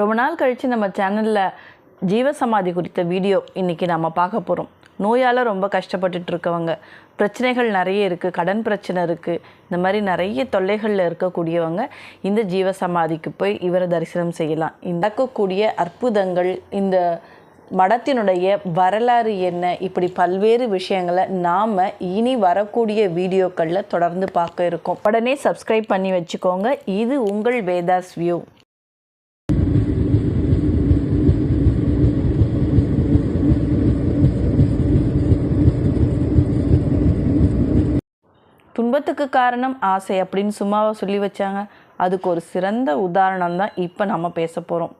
ரொம்ப நாள் கழித்து நம்ம சேனலில் ஜீவசமாதி குறித்த வீடியோ இன்றைக்கி நம்ம பார்க்க போகிறோம் நோயால் ரொம்ப கஷ்டப்பட்டுட்டு இருக்கவங்க. பிரச்சனைகள் நிறைய இருக்குது கடன் பிரச்சனை இருக்குது இந்த மாதிரி நிறைய தொல்லைகளில் இருக்கக்கூடியவங்க இந்த ஜீவசமாதிக்கு போய் இவரை தரிசனம் செய்யலாம். நடக்கக்கூடிய அற்புதங்கள் இந்த மடத்தினுடைய வரலாறு என்ன? இப்படி பல்வேறு விஷயங்களை நாம் இனி வரக்கூடிய வீடியோக்களில் தொடர்ந்து பார்க்க இருக்கோம். உடனே சப்ஸ்கிரைப் பண்ணி வச்சுக்கோங்க. இது உங்கள் வேதாஸ் வியூ துன்பத்துக்கு காரணம் ஆசை அப்படின்னு சும்மாவை சொல்லி வச்சாங்க. அதுக்கு ஒரு சிறந்த உதாரணம் தான் இப்போ நம்ம பேச போகிறோம்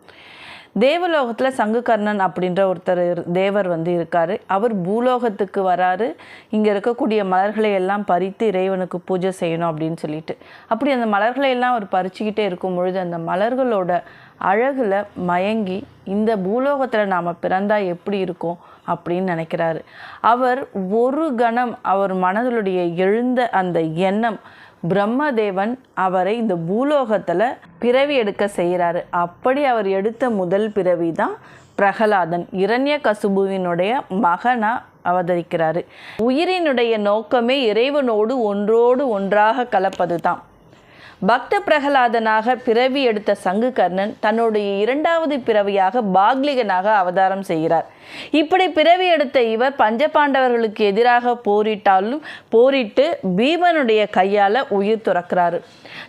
தேவலோகத்தில் சங்குகர்ணன் அப்படின்ற ஒருத்தர் தேவர் வந்து இருக்கார். அவர் பூலோகத்துக்கு வராரு. இங்கே இருக்கக்கூடிய மலர்களை எல்லாம் பறித்து இறைவனுக்கு பூஜை செய்யணும் அப்படின்னு சொல்லிட்டு. அப்படி அந்த மலர்களை எல்லாம் அவர் பறிச்சுக்கிட்டே இருக்கும் பொழுது அந்த மலர்களோட அழகில் மயங்கி இந்த பூலோகத்தில் நாம் பிறந்தால் எப்படி இருக்கும் அப்படின்னு நினைக்கிறாரு. அவர் ஒரு கணம் அவர் மனதிலுடைய எழுந்த அந்த எண்ணம் பிரம்மதேவன் அவரை இந்த பூலோகத்தில் பிறவி எடுக்க செய்கிறாரு. அப்படி அவர் எடுத்த முதல் பிறவி தான் பிரகலாதன். இரண்ய கசுபுவினுடைய மகனாக அவதரிக்கிறாரு. உயிரினுடைய நோக்கமே இறைவனோடு ஒன்றோடு ஒன்றாக கலப்பது தான் பக்த பிரகலாதனாக பிறவி எடுத்த சங்குகர்ணன் தன்னுடைய இரண்டாவது பிறவியாக பாக்லிகனாக அவதாரம் செய்கிறார். இப்படி பிறவி எடுத்த இவர் பஞ்சபாண்டவர்களுக்கு எதிராக போரிட்டாலும் போரிட்டு பீமனுடைய கையால் உயிர் துறக்கிறாரு.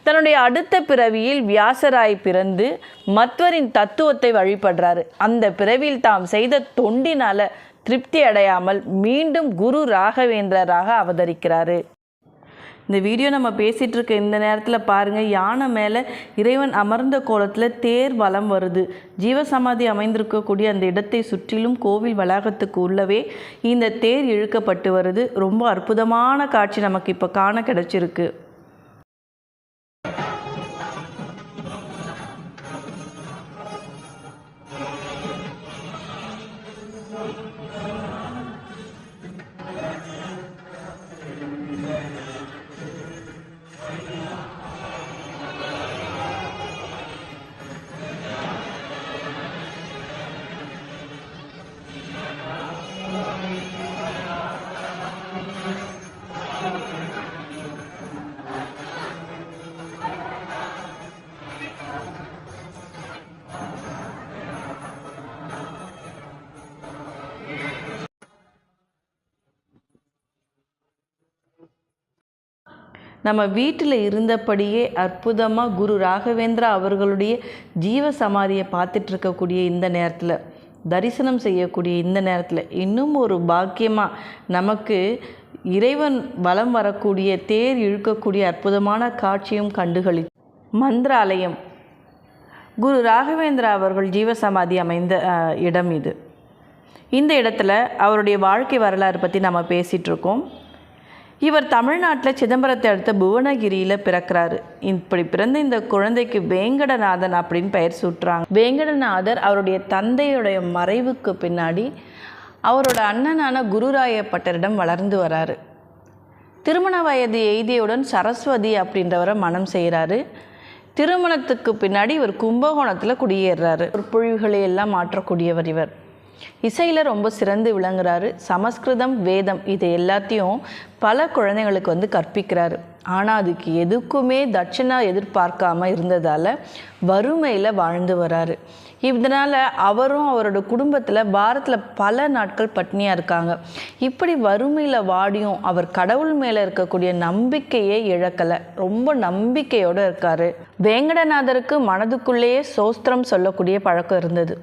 தன்னுடைய அடுத்த பிறவியில் வியாசராய் பிறந்து மத்வரின் தத்துவத்தை வழிபடுறாரு. அந்த பிறவியில் தாம் செய்த தொண்டினால திருப்தி அடையாமல் மீண்டும் குரு ராகவேந்திரராக அவதரிக்கிறாரு. இந்த வீடியோ நம்ம பேசிகிட்டு இருக்க இந்த நேரத்தில் பாருங்கள் யானை மேலே இறைவன் அமர்ந்த கோலத்தில் தேர் வலம் வருது. ஜீவசமாதி அமைந்திருக்கக்கூடிய அந்த இடத்தை சுற்றிலும் கோவில் வளாகத்துக்கு உள்ளவே இந்த தேர் இழுக்கப்பட்டு வருது. ரொம்ப அற்புதமான காட்சி நமக்கு இப்போ காண கிடச்சிருக்கு. நம்ம வீட்டில் இருந்தபடியே அற்புதமாக குரு ராகவேந்திரா அவர்களுடைய ஜீவ சமாதியை பார்த்துட்டு இருக்கக்கூடிய இந்த நேரத்தில் தரிசனம் செய்யக்கூடிய இந்த நேரத்தில் இன்னும் ஒரு பாக்கியமாக நமக்கு இறைவன் வலம் வரக்கூடிய தேர் இழுக்கக்கூடிய அற்புதமான காட்சியும் கண்டுகளி மந்திராலயம். குரு ராகவேந்திரா அவர்கள் ஜீவசமாதி அமைந்த இடம் இது. இந்த இடத்துல அவருடைய வாழ்க்கை வரலாறு பற்றி நம்ம பேசிகிட்ருக்கோம் இவர் தமிழ்நாட்டில் சிதம்பரத்தை அடுத்த புவனகிரியில் பிறக்கிறாரு. இப்படி பிறந்த இந்த குழந்தைக்கு வேங்கடநாதன் அப்படின்னு பெயர் சூட்டுறாங்க. வேங்கடநாதர் அவருடைய தந்தையுடைய மறைவுக்கு பின்னாடி அவரோட அண்ணனான குருராயப்பட்டரிடம் வளர்ந்து வராரு. திருமண வயது எய்தியவுடன் சரஸ்வதி அப்படின்றவரை மனம் செய்கிறாரு திருமணத்துக்கு பின்னாடி இவர் கும்பகோணத்தில் குடியேறுறாரு பொழிவுகளை எல்லாம் மாற்றக்கூடியவர் இவர். இசையில் ரொம்ப சிறந்து விளங்குறாரு. சமஸ்கிருதம் வேதம் இது எல்லாத்தையும் பல குழந்தைங்களுக்கு வந்து கற்பிக்கிறாரு. ஆனால் அதுக்கு எதுக்குமே தட்சிணா எதிர்பார்க்காம இருந்ததால் வறுமையில் வாழ்ந்து வராரு. இதனால் அவரும் அவரோட குடும்பத்தில் பாரத்தில் பல நாட்கள் பட்னியாக இருக்காங்க. இப்படி வறுமையில் வாடியும் அவர் கடவுள் மேலே இருக்கக்கூடிய நம்பிக்கையே இழக்கலை. ரொம்ப நம்பிக்கையோடு இருக்கார். வேங்கடநாதருக்கு மனதுக்குள்ளேயே சோஸ்திரம் சொல்லக்கூடிய பழக்கம் இருந்தது.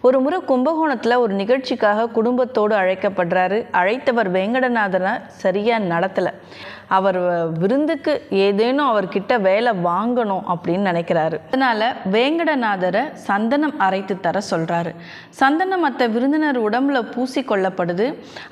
ஒரு முறை கும்பகோணத்தில் ஒரு நிகழ்ச்சிக்காக குடும்பத்தோடு அழைக்கப்படுறாரு. அழைத்தவர் வேங்கடநாதனை சரியாக நடத்தலை. அவர் விருந்து விருந்துக்கு ஏதேனும் அவர்கிட்ட வேலை வாங்கணும் அப்படின்னு நினைக்கிறாரு. அதனால வேங்கடநாதரை சந்தனம் அரைத்து தர சொல்றாரு. சந்தனம் மற்ற விருந்தினர் உடம்புல பூசி கொள்ளப்படுது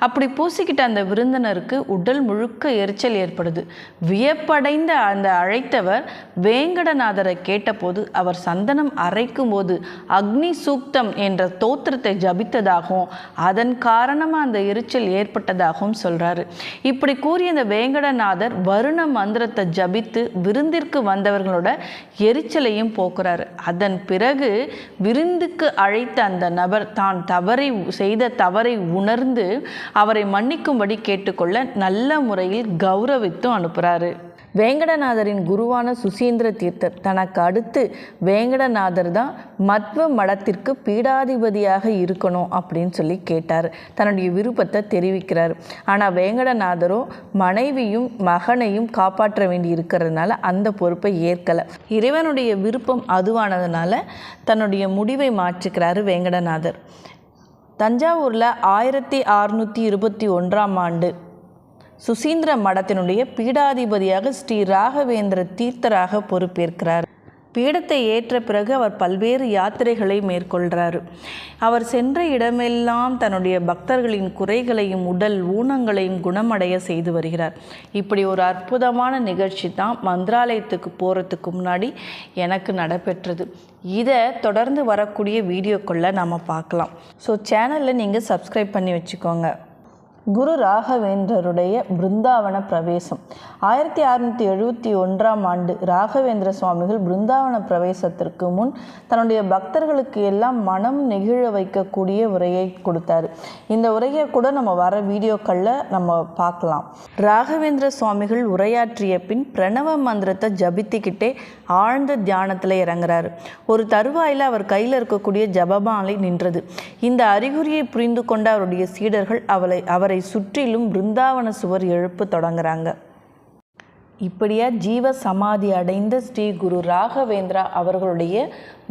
அப்படி பூசிக்கிட்ட அந்த விருந்தினருக்கு உடல் முழுக்க எரிச்சல் ஏற்படுது. வியப்படைந்த அந்த அழைத்தவர் வேங்கடநாதரை கேட்டபோது அவர் சந்தனம் அரைக்கும் போது அக்னி சூக்தம் என்ற தோத்திரத்தை ஜபித்ததாகவும் அதன் காரணமாக அந்த எரிச்சல் ஏற்பட்டதாகவும் சொல்றாரு. இப்படி கூறிய அந்த வேங்கடநாதர் வேங்கடநாதர் வருண மந்திரத்தை ஜபித்து விருந்திற்கு வந்தவர்களோட எரிச்சலையும் போக்குறாரு. அதன் பிறகு விருந்துக்கு அழைத்த அந்த நபர் தான் தவறை செய்த தவறை உணர்ந்து அவரை மன்னிக்கும்படி கேட்டுக்கொள்ள நல்ல முறையில் கௌரவித்தும் அனுப்புகிறாரு வேங்கடநாதரின் குருவான சுசீந்திர தீர்த்தர் தனக்கு அடுத்து வேங்கடநாதர் தான் மத்வ மடத்திற்கு பீடாதிபதியாக இருக்கணும் அப்படின்னு சொல்லி கேட்டார். தன்னுடைய விருப்பத்தை தெரிவிக்கிறார். ஆனால் வேங்கடநாதரோ மனைவியும் மகனையும் காப்பாற்ற வேண்டி இருக்கிறதுனால அந்த பொறுப்பை ஏற்கலை. இறைவனுடைய விருப்பம் அதுவானதுனால தன்னுடைய முடிவை மாற்றிக்கிறாரு வேங்கடநாதர். தஞ்சாவூரில் ஆயிரத்தி அறுநூற்றி இருபத்தி ஒன்றாம் ஆண்டு சுசீந்திர மடத்தினுடைய பீடாதிபதியாக ஸ்ரீ ராகவேந்திர தீர்த்தராக பொறுப்பேற்கிறார். பீடத்தை ஏற்ற பிறகு அவர் பல்வேறு யாத்திரைகளை மேற்கொள்கிறார் அவர் சென்ற இடமெல்லாம் தன்னுடைய பக்தர்களின் குறைகளையும் உடல் ஊனங்களையும் குணமடைய செய்து வருகிறார். இப்படி ஒரு அற்புதமான நிகழ்ச்சி தான் மந்திராலயத்துக்கு போகிறதுக்கு முன்னாடி எனக்கு நடைபெற்றது. இதை தொடர்ந்து வரக்கூடிய வீடியோக்குள்ளே நம்ம பார்க்கலாம். ஸோ சேனலில் நீங்கள் சப்ஸ்கிரைப் பண்ணி வச்சுக்கோங்க. குரு ராகவேந்திரருடைய பிருந்தாவன பிரவேசம். ஆயிரத்தி அறுநூற்றி எழுபத்தி ஒன்றாம் ஆண்டு ராகவேந்திர சுவாமிகள் பிருந்தாவன பிரவேசத்திற்கு முன் தன்னுடைய பக்தர்களுக்கு எல்லாம் மனம் நெகிழ வைக்கக்கூடிய உரையை கொடுத்தாரு. இந்த உரையை கூட நம்ம வர வீடியோக்களில் நம்ம பார்க்கலாம். ராகவேந்திர சுவாமிகள் உரையாற்றிய பின் பிரணவ மந்திரத்தை ஜபித்துக்கிட்டே ஆழ்ந்த தியானத்தில் இறங்குறாரு. ஒரு தருவாயில் அவர் கையில் இருக்கக்கூடிய ஜபமாலை நின்றது. இந்த அறிகுறியை புரிந்து கொண்ட அவருடைய சீடர்கள் அவளை அவரை சுற்றிலும் பிருந்தாவன சுவர் எழுப்பு தொடங்குறாங்க. இப்படியா ஜீவ சமாதி அடைந்த ஸ்ரீ குரு ராகவேந்திரா அவர்களுடைய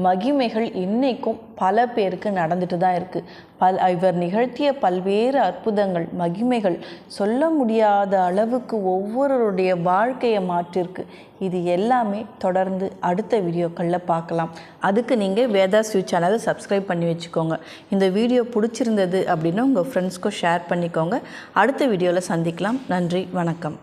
மகிமைகள் இன்னைக்கும் பல பேருக்கு நடந்துட்டு தான் இருக்குது பல் இவர் நிகழ்த்திய பல்வேறு அற்புதங்கள் மகிமைகள் சொல்ல முடியாத அளவுக்கு ஒவ்வொருவருடைய வாழ்க்கையை மாற்றிருக்கு. இது எல்லாமே தொடர்ந்து அடுத்த வீடியோக்களில் பார்க்கலாம். அதுக்கு நீங்கள் வேதா ஸ்விட்ச் சேனலை சப்ஸ்கிரைப் பண்ணி வச்சுக்கோங்க. இந்த வீடியோ பிடிச்சிருந்தது அப்படின்னா உங்கள் ஃப்ரெண்ட்ஸ்க்கும் ஷேர் பண்ணிக்கோங்க. அடுத்த வீடியோவில் சந்திக்கலாம். நன்றி வணக்கம்.